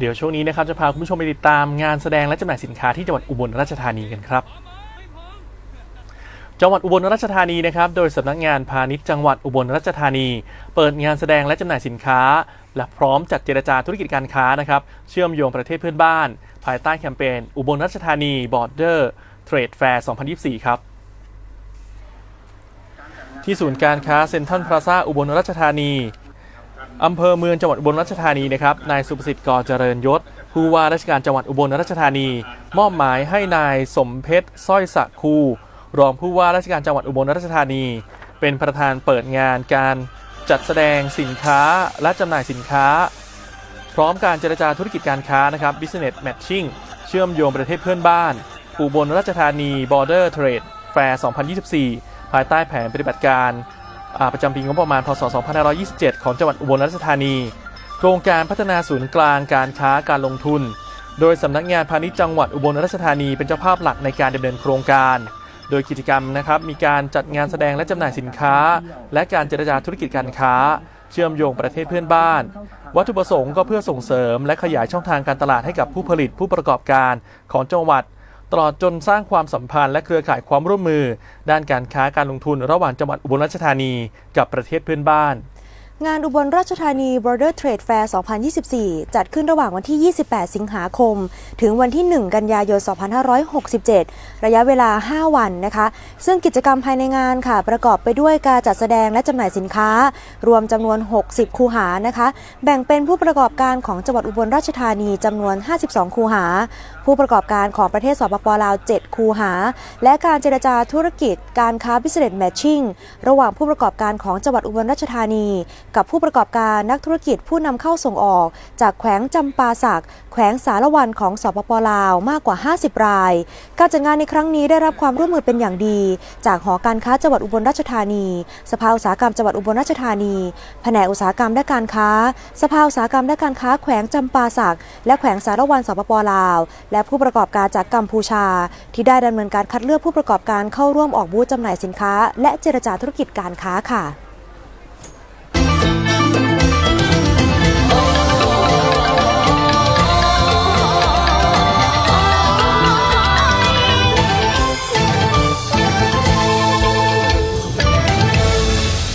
เดี๋ยวช่วงนี้นะครับจะพาคุณผู้ชมไปติดตามงานแสดงและจำหน่ายสินค้าที่จังหวัดอุบลราชธานีกันครับ จังหวัดอุบลราชธานีนะครับ โดยสำนักงานพาณิชย์จังหวัดอุบลราชธานี เปิดงานแสดงและจำหน่ายสินค้า และพร้อมจัดเจรจาธุรกิจการค้านะครับเชื่อมโยงประเทศเพื่อนบ้าน ภายใต้แคมเปญอุบลราชธานี Border Trade Fair 2024 ครับที่ศูนย์การค้าเซ็นทรัลพลาซ่าอุบลราชธานี อำเภอเมืองจังหวัดอุบลราชธานีนะครับ นายสุประสิทธิ์กอเจริญยศ ผู้ว่าราชการจังหวัดอุบลราชธานี มอบหมายให้นายสมเพชรสร้อยสะคู รองผู้ว่าราชการจังหวัดอุบลราชธานี เป็นประธานเปิดงานการจัดแสดงสินค้าและจำหน่ายสินค้า พร้อมการเจรจาธุรกิจการค้านะครับ Business Matching เชื่อมโยงประเทศเพื่อนบ้าน อุบลราชธานี Border Trade Fair 2024 ภายใต้แผนปฏิบัติการ ประจำปีงบประมาณพศ 2527 ของจังหวัดอุบลราชธานี โครงการพัฒนาศูนย์กลางการค้าการลงทุน โดยสำนักงานพาณิชย์จังหวัดอุบลราชธานีเป็นเจ้าภาพหลักในการดำเนินโครงการ โดยกิจกรรมนะครับมีการจัดงานแสดงและจำหน่ายสินค้า และการเจรจาธุรกิจการค้า เชื่อมโยงประเทศเพื่อนบ้าน วัตถุประสงค์ก็เพื่อส่งเสริม และขยายช่องทางการตลาดให้กับผู้ผลิตผู้ประกอบการของจังหวัด ตลอดจนสร้างความสัมพันธ์และเครือข่ายความร่วมมือ ด้านการค้าการลงทุนระหว่างจังหวัดอุบลราชธานีกับประเทศเพื่อนบ้าน งานอุบลราชธานี Border Trade Fair 2024 จัดขึ้นระหว่างวันที่ 28 สิงหาคม ถึงวันที่ 1 กันยายน 2567 ระยะเวลา 5 วันนะคะ ซึ่งกิจกรรมภายในงานค่ะ ประกอบไปด้วยการจัดแสดงและจำหน่ายสินค้า รวมจำนวน 60 คูหานะคะ แบ่งเป็นผู้ประกอบการของจังหวัดอุบลราชธานีจำนวน 52 คูหา ผู้ประกอบการของประเทศสปปลาว 7 คูหา และการเจรจาธุรกิจ การค้า Business Matching ระหว่างผู้ประกอบการของจังหวัดอุบลราชธานีกับผู้ประกอบการนักธุรกิจผู้นำเข้าส่งออก จากแขวงจำปาสัก แขวงสารวันของสปปลาวมากกว่า 50 ราย การจัดงานในครั้งนี้ได้รับความร่วมมือเป็นอย่างดี จากหอการค้าจังหวัดอุบลราชธานี สภาอุตสาหกรรมจังหวัดอุบลราชธานี แผนกอุตสาหกรรมและการค้า สภาอุตสาหกรรมและการค้าแขวงจำปาสัก และแขวงสารวันสปปลาว และผู้ประกอบการจากกัมพูชา ที่ได้ดำเนินการคัดเลือกผู้ประกอบการเข้าร่วมออกบูธจำหน่ายสินค้า และเจรจาธุรกิจการค้าค่ะ